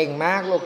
ก่งมากลูก